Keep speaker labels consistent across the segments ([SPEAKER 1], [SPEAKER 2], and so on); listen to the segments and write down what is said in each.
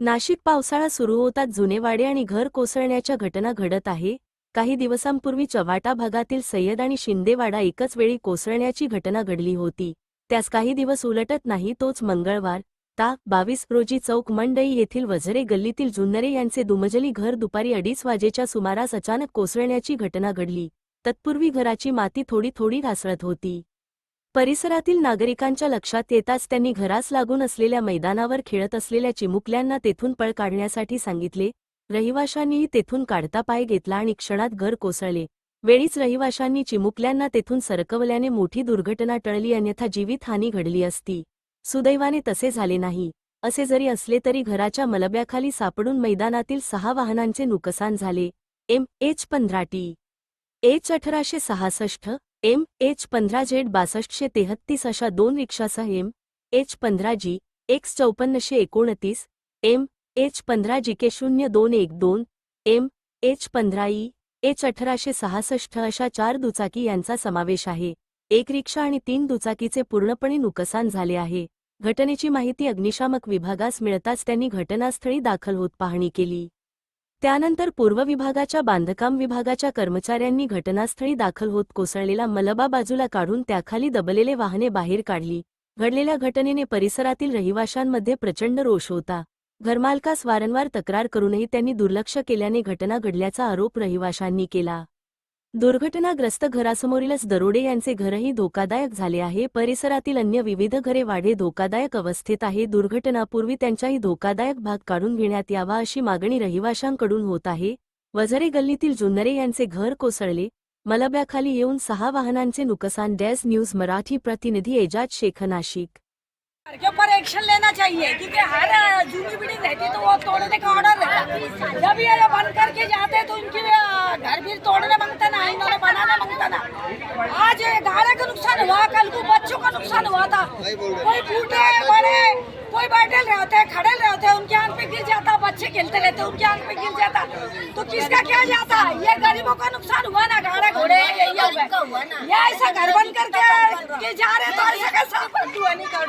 [SPEAKER 1] नाशिक पावसाळा सुरू होताच जुनेवाडे आणि घर कोसळण्याच्या घटना घडत आहे. काही दिवसांपूर्वी चव्हाटा भागातील सय्यद आणि शिंदेवाडा एकच वेळी कोसळण्याची घटना घडली होती. त्यास काही दिवस उलटत नाही तोच मंगळवार ता बावीस रोजी चौक मंडई येथील वझरे गल्लीतील जुन्नरे यांचे दुमजली घर दुपारी अडीच वाजेच्या सुमारास अचानक कोसळण्याची घटना घडली. तत्पूर्वी घराची माती थोडी थोडी घासळत होती. परिसरातील नागरिकांच्या लक्षात येताच त्यांनी घरास लागून असलेल्या मैदानावर खेळत असलेल्या चिमुकल्यांना तेथून पळ काढण्यासाठी सांगितले रहिवाशांनीही तेथून काढता पाय घेतला आणि क्षणात घर कोसळले. वेळीच रहिवाशांनी चिमुकल्यांना तेथून सरकवल्याने मोठी दुर्घटना टळली अन्यथा जीवितहानी घडली असती. सुदैवाने तसे झाले नाही. असे जरी असले तरी घराच्या मलब्याखाली सापडून मैदानातील सहा वाहनांचे नुकसान झाले. एम. एच. पंधरा टी एच अठराशे सहासष्ट. एम एच पंधरा झेड बासष्टशे तेहत्तीस अशा दोन रिक्षासह एम एच पंधरा जी एक्स चौपन्नशे एकोणतीस एम एच पंधरा जी के शून्य दोन एक दोन एम एच पंधरा ई एच अठराशे सहासष्ट अशा चार दुचाकी यांचा समावेश आहे. एक रिक्षा आणि तीन दुचाकीचे पूर्णपणे नुकसान झाले आहे. घटनेची माहिती अग्निशामक विभागास मिळताच त्यांनी घटनास्थळी दाखल होत पाहणी केली. त्यानंतर पूर्व विभागाच्या बांधकाम विभागाच्या कर्मचाऱ्यांनी घटनास्थळी दाखल होत कोसळलेला मलबा बाजूला काढून त्याखाली दबलेले वाहने बाहेर काढली. घडलेल्या घटनेने परिसरातील रहिवाशांमध्ये प्रचंड रोष होता. घरमालकास वारंवार तक्रार करूनही त्यांनी दुर्लक्ष केल्याने घटना घडल्याचा आरोप रहिवाशांनी केला. दुर्घटनाग्रस्त घरासमोरीलच दरोडे यांचे घरही धोकादायक झाले आहे. परिसरातील अन्य विविध घरे वाढे धोकादायक अवस्थेत आहे. दुर्घटनापूर्वी त्यांच्याही धोकादायक भाग काढून घेण्यात यावा अशी मागणी रहिवाशांकडून होत आहे. वझरे गल्लीतील जुन्नरे यांचे घर कोसळले. मलब्याखाली येऊन सहा वाहनांचे नुकसान डॅस न्यूज मराठी प्रतिनिधी एजाज शेख नाशिक.
[SPEAKER 2] के ऊपर एक्शन लेना चाहिए, क्योंकि हर जूनी बिल्डिंग रहती तो वो तोड़ने का ऑर्डर रहता जब ये बंद करके जाते तो इनकी घर भी तोड़ने माँगता ना, इन्होंने बनाने माँगता ना। आज घर गाड़े का नुकसान हुआ, कल को बच्चों का नुकसान हुआ था। कोई फूटे बड़े कोई बैठे रहते खड़े रहते उनके आँख पे गिर जाता बच्चे खेलते रहते उनके आँख पे गिर जाता। तो किसका क्या जाता? ये गरीबों का नुकसान हुआ ना गाड़े घोड़े ये ऐसा घर बंद करके के जा रहे तो ऐसा कैसा? हुआ नहीं कर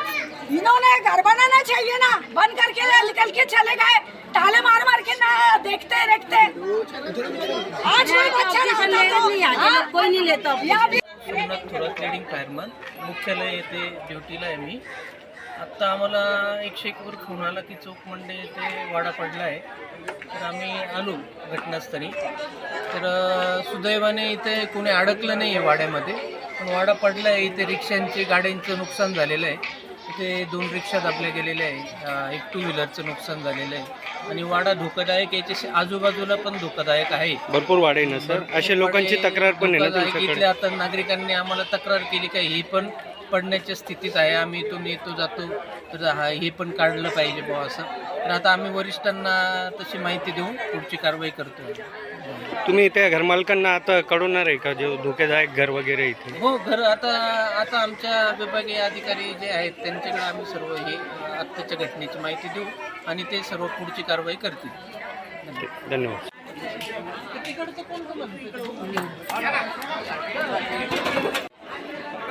[SPEAKER 2] इन्होंने घर बनाना चाहिए ना बन करके निकल के चले गए। ताले मार मार के ना देखते देखते आज कोई बच्चा रहता तो हाँ?
[SPEAKER 3] कोई नहीं लेता।
[SPEAKER 4] मुख्यालय येथे ड्युटीला आहे मी आत्ता आम्हाला एकशे एकवर फोन आला की चौक मंडे येथे वाडा पडला आहे तर आम्ही आलो घटनास्थळी. तर सुदैवाने इथे कोणी अडकलं नाही आहे वाड्यामध्ये. पण वाडा पडला आहे इथे रिक्षांचे गाड्यांचं नुकसान झालेलं आहे. इथे दोन रिक्षा दाबल्या गेलेल्या आहे. एक टू व्हीलरचं नुकसान झालेलं आहे. आणि वाडा धोकादायक याच्याशी आजूबाजूला पण धोकादायक आहे.
[SPEAKER 5] भरपूर आहे ना सर? अशा लोकांची तक्रार पण आहे ना
[SPEAKER 4] धोकादायक
[SPEAKER 5] तुमच्याकडे?
[SPEAKER 4] इथल्या आता नागरिकांनी आम्हाला तक्रार केली का ही पण पडण्याच्या स्थितीत आहे. आम्ही इथून येतो जातो. तर हा हे पण काढलं पाहिजे बुवा असं. तर आता आम्ही वरिष्ठांना तशी माहिती देऊन पुढची कारवाई करतो
[SPEAKER 5] तुम्ही त्या घरमालकांना आता कळवणार आहे का? जे धोकेदायक घर वगैरे इथे?
[SPEAKER 4] हो घर आता आता आमच्या विभागीय अधिकारी जे आहेत त्यांच्याकडे आम्ही सर्व हे आत्ताच्या घटनेची माहिती देऊ आणि ते सर्व पुढची कारवाई करतील.
[SPEAKER 5] धन्यवाद.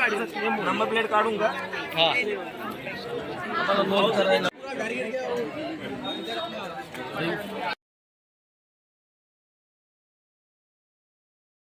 [SPEAKER 4] नंबर प्लेट काढून का हा. आम्हाला नोंद करायला